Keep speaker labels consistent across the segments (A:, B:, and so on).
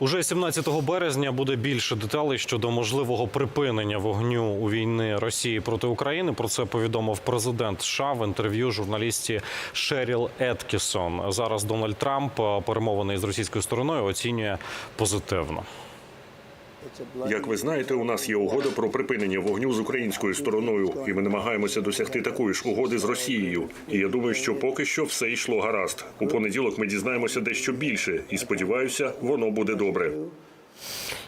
A: Уже 17 березня буде більше деталей щодо можливого припинення вогню у війни Росії проти України. Про це повідомив президент США в інтерв'ю журналісті Шеріл Еткісон. Зараз Дональд Трамп е, перемовини з російською стороною оцінює позитивно.
B: Як ви знаєте, у нас є угода про припинення вогню з українською стороною, і ми намагаємося досягти такої ж угоди з Росією. І я думаю, що поки що все йшло гаразд. У понеділок ми дізнаємося дещо більше, і сподіваюся, воно буде добре.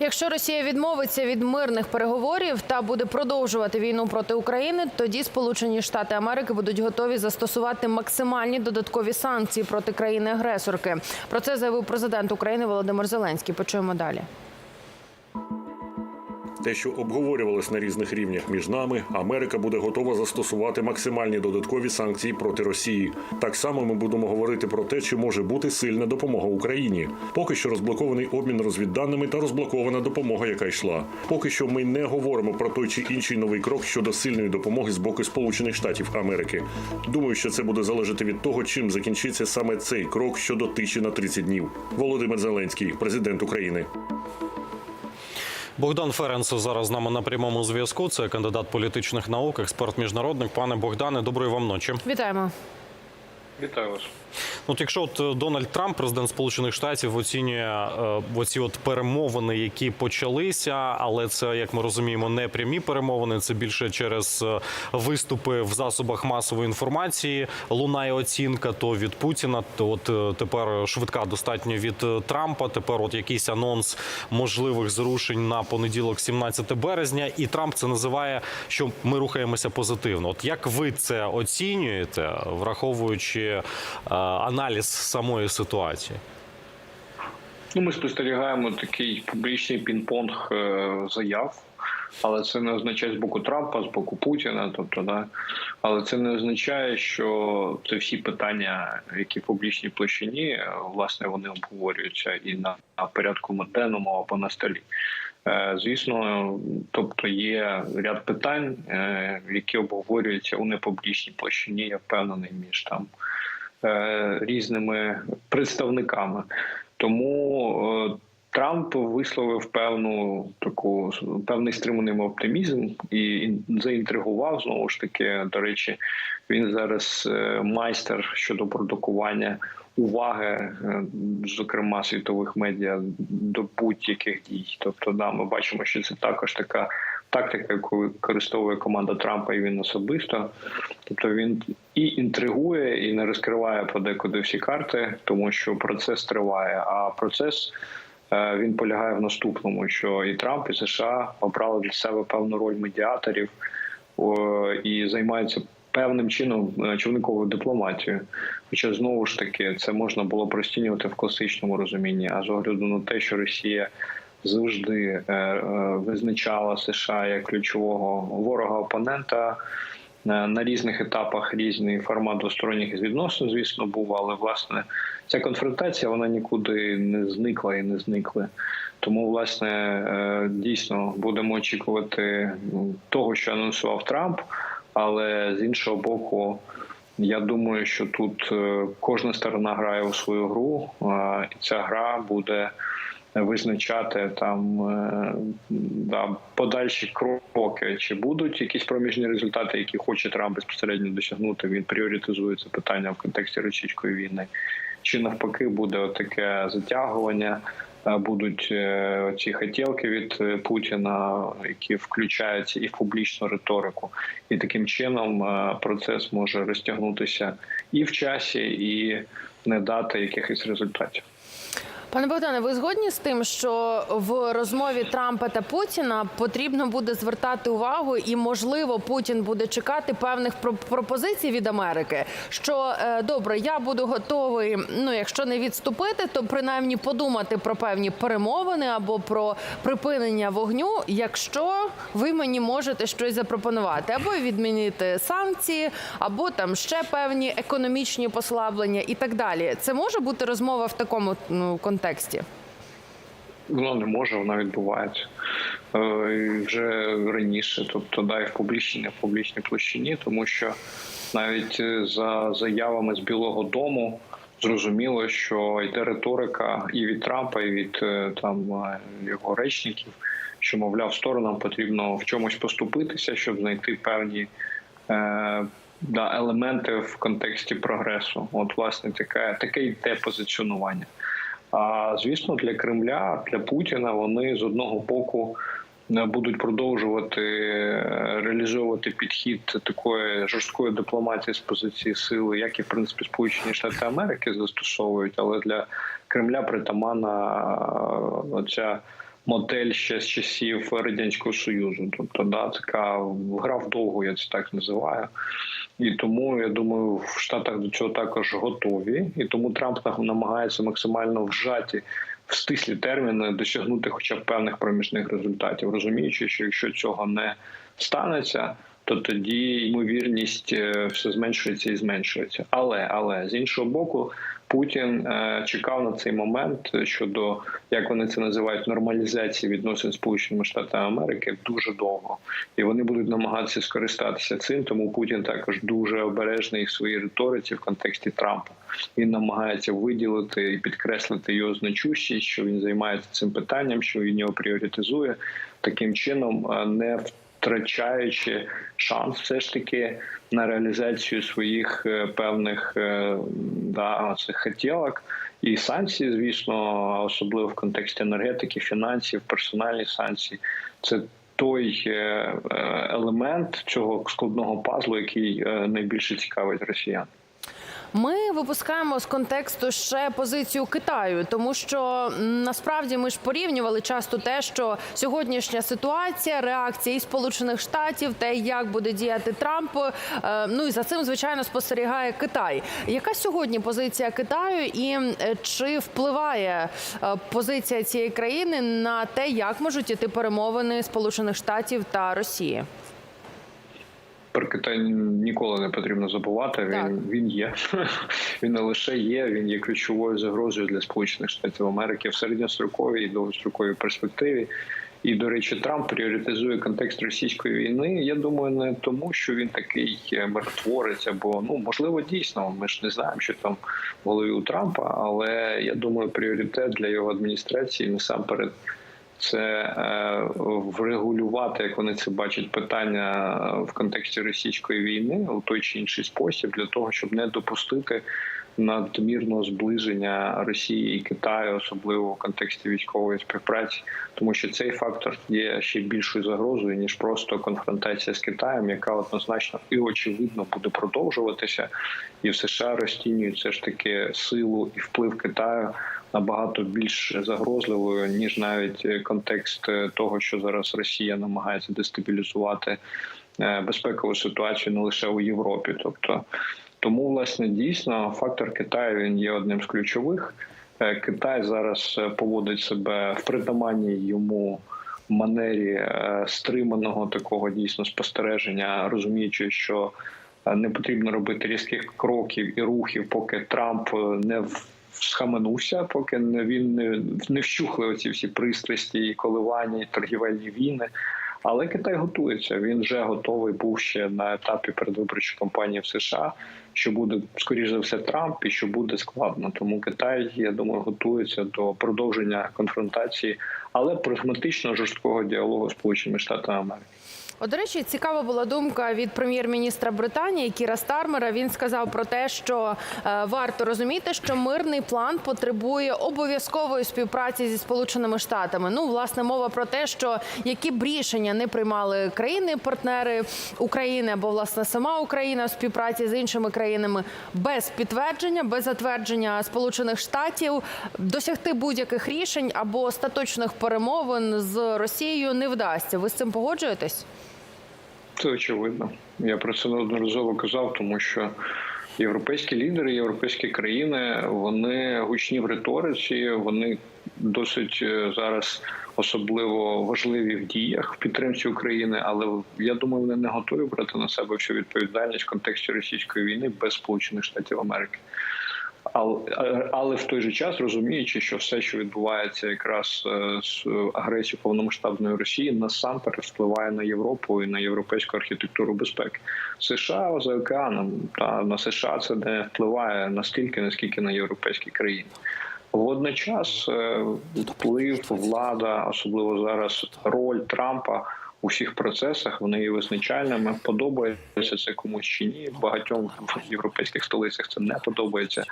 C: Якщо Росія відмовиться від мирних переговорів та буде продовжувати війну проти України, тоді Сполучені Штати Америки будуть готові застосувати максимальні додаткові санкції проти країни-агресорки. Про це заявив президент України Володимир Зеленський. Почуємо далі.
B: Те, що обговорювалось на різних рівнях між нами, Америка буде готова застосувати максимальні додаткові санкції проти Росії. Так само ми будемо говорити про те, чи може бути сильна допомога Україні. Поки що розблокований обмін розвідданими та розблокована допомога, яка йшла. Поки що ми не говоримо про той чи інший новий крок щодо сильної допомоги з боку Сполучених Штатів Америки. Думаю, що це буде залежати від того, чим закінчиться саме цей крок щодо тиші на 30 днів. Володимир Зеленський, президент України.
A: Богдан Ференс зараз з нами на прямому зв'язку. Це кандидат політичних наук, експерт міжнародник. Пане Богдане, доброї вам ночі.
C: Вітаємо.
D: Вітаю вас.
A: От якщо от е, Дональд Трамп, президент Сполучених Штатів, оцінює е, оці от перемовини, які почалися, але це як ми розуміємо, не прямі перемовини. Це більше через е, виступи в засобах масової інформації. Лунає оцінка то від Путіна, то от тепер швидка достатньо від Трампа. Тепер от якийсь анонс можливих зрушень на понеділок, 17 березня, і Трамп це називає, що ми рухаємося позитивно. От як ви це оцінюєте, враховуючи е, аналіз самої ситуації?
D: Ну, ми спостерігаємо такий публічний пінг-понг е, заяв, але це не означає з боку Трампа, з боку Путіна. Тобто, да, але це не означає, що це всі питання, які в публічній площині, е, власне, вони обговорюються і на, порядку денному або на столі. Е, Звісно, тобто є ряд питань, які обговорюються у непублічній площині. Я впевнений між там різними представниками. Тому е, Трамп висловив певну таку певний стриманий оптимізм і заінтригував знову ж таки. До речі, він зараз е, майстер щодо продукування уваги, е, зокрема світових медіа, до будь-яких дій. Тобто, да, ми бачимо, що це також така тактика, яку використовує команда Трампа і він особисто. Тобто він і інтригує, і не розкриває подекуди всі карти, тому що процес триває. А процес е, він полягає в наступному: що і Трамп, і США обрали для себе певну роль медіаторів і займаються певним чином е, човниковою дипломатією. Хоча знову ж таки це можна було простінювати в класичному розумінні, а з огляду на те, що Росія завжди е, е, визначала США як ключового ворога опонента. е, На різних етапах різний формат двосторонніх відносин, звісно, був, але власне ця конфронтація вона нікуди не зникла і не зникли. Тому, власне, дійсно будемо очікувати ну, того, що анонсував Трамп, але з іншого боку, я думаю, що тут кожна сторона грає у свою гру, і ця гра буде визначати там е, да, подальші кроки, чи будуть якісь проміжні результати, які хоче Трамп безпосередньо досягнути. Він пріоритизує це питання в контексті російської війни, чи навпаки буде таке затягування. е, Будуть е, ці хотілки від Путіна, які включаються і в публічну риторику, і таким чином процес може розтягнутися і в часі, і не дати якихось результатів.
C: Пане Богдане, ви згодні з тим, що в розмові Трампа та Путіна потрібно буде звертати увагу, і можливо Путін буде чекати певних про- пропозицій від Америки. Що е, добре, я буду готовий. Ну, якщо не відступити, то принаймні подумати про певні перемовини або про припинення вогню, якщо ви мені можете щось запропонувати, або відмінити санкції, або там ще певні економічні послаблення і так далі. Це може бути розмова в такому ну, контексті.
D: Воно не може, вона відбувається Е, вже раніше, тобто да, і в публічній, не в публічній площині, тому що навіть е, за заявами з Білого Дому зрозуміло, що йде риторика і від Трампа, і від е, там його речників, що мовляв, сторонам потрібно в чомусь поступитися, щоб знайти певні. Е, Да, елементи в контексті прогресу, от власне таке таке йде позиціонування. А звісно, для Кремля, для Путіна вони з одного боку е, будуть продовжувати е, реалізовувати підхід такої жорсткої дипломатії з позиції сили, як і в принципі Сполучені Штати Америки застосовують, але для Кремля притаманна е, оця модель ще з часів радянського союзу. Тобто, да, така гра вдовго, я це так називаю. І тому я думаю, в Штатах до цього також готові, і тому Трамп намагається максимально вжаті в стислі терміни досягнути, хоча б певних проміжних результатів, розуміючи, що якщо цього не станеться, то тоді ймовірність е, все зменшується і зменшується. Але але з іншого боку, Путін е, чекав на цей момент щодо як вони це називають нормалізації відносин Сполученими Штатами Америки дуже довго, і вони будуть намагатися скористатися цим. Тому Путін також дуже обережний в своїй риториці в контексті Трампа. Він намагається виділити і підкреслити його значущість, що він займається цим питанням, що він його пріоритизує таким чином, е, не втрачаючи шанс, все ж таки на реалізацію своїх е, певних е, да, цих хотілок. І санкції, звісно, особливо в контексті енергетики, фінансів, персональні санкції, це той е, елемент цього складного пазлу, який найбільше цікавить росіян.
C: Ми випускаємо з контексту ще позицію Китаю, тому що насправді ми ж порівнювали часто те, що сьогоднішня ситуація, реакція і Сполучених Штатів, те, як буде діяти Трамп. е, Ну і за цим звичайно спостерігає Китай. Яка сьогодні позиція Китаю, і чи впливає е, позиція цієї країни на те, як можуть іти перемовини Сполучених Штатів та Росії?
D: Про Китай ніколи не потрібно забувати. Він
C: Так.
D: він є. Він не лише є, він є ключовою загрозою для Сполучених Штатів Америки в середньостроковій і довгостроковій перспективі. І, до речі, Трамп пріоритизує контекст російської війни. Я думаю, не тому, що він такий миротворець, або ну можливо дійсно. Ми ж не знаємо, що там в голові у Трампа, але я думаю, пріоритет для його адміністрації насамперед це е, врегулювати, як вони це бачать, питання в контексті російської війни у той чи інший спосіб, для того, щоб не допустити надмірного зближення Росії і Китаю, особливо в контексті військової співпраці, тому що цей фактор є ще більшою загрозою ніж просто конфронтація з Китаєм, яка однозначно і очевидно буде продовжуватися, і в США розцінюють все ж таки силу і вплив Китаю набагато більш загрозливою ніж навіть контекст того, що зараз Росія намагається дестабілізувати е, безпекову ситуацію не лише у Європі, тобто. Тому, власне, дійсно, фактор Китаю він є одним з ключових. Е, Китай зараз поводить себе в притаманній йому манері е, стриманого такого дійсно спостереження, розуміючи, що не потрібно робити різких кроків і рухів, поки Трамп не схаменувся, поки він не вщухли оці всі пристрасті і коливання, і торгівельні війни. Але Китай готується. Він вже готовий був ще на етапі передвиборчої кампанії в США, що буде скоріш за все Трамп, і що буде складно. Тому Китай, я думаю, готується до продовження конфронтації, але прагматично жорсткого діалогу з Сполученими Штатами Америки.
C: От, до речі, цікава була думка від прем'єр-міністра Британії Кіра Стармера. Він сказав про те, що е, варто розуміти, що мирний план потребує обов'язкової співпраці зі сполученими штатами. Ну, власне, мова про те, що які б рішення не приймали країни-партнери України або власне сама Україна в співпраці з іншими країнами без підтвердження, без затвердження Сполучених Штатів досягти будь-яких рішень або остаточних перемовин з Росією не вдасться. Ви з цим погоджуєтесь?
D: Це очевидно. Я про це неодноразово казав, тому що європейські лідери, європейські країни, вони гучні в риториці, вони досить е, зараз особливо важливі в діях в підтримці України. Але я думаю, вони не готові брати на себе всю відповідальність в контексті російської війни без Сполучених Штатів Америки. Але, але в той же час розуміючи, що все, що відбувається якраз е, з агресією повномасштабної Росії, насамперед впливає на Європу і на європейську архітектуру безпеки. США за океаном та на США це не впливає настільки, наскільки на європейські країни. Водночас е, вплив, влада, особливо зараз роль Трампа у всіх процесах, вони є визначальними. Подобається це комусь чи ні. Багатьом в європейських столицях це не подобається.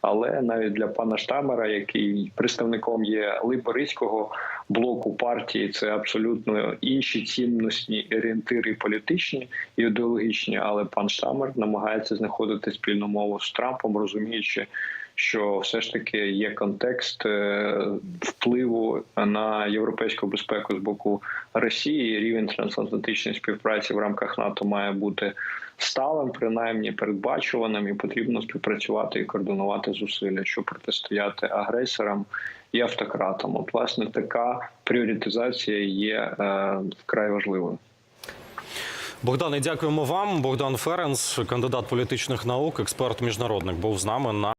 D: Але навіть для пана Штамера, який представником є либористського блоку партії, це абсолютно інші цінностні орієнтири політичні і ідеологічні. Але пан Штамер намагається знаходити спільну мову з Трампом, розуміючи що все ж таки є контекст е, впливу на європейську безпеку з боку Росії. Рівень трансатлантичної співпраці в рамках НАТО має бути сталим, принаймні передбачуваним, і потрібно співпрацювати і координувати зусилля, щоб протистояти агресорам і автократам. От власне така пріоритизація є е, вкрай важливою.
A: Богдане, дякуємо вам. Богдан Ференс, кандидат політичних наук, експерт міжнародник, був з нами на.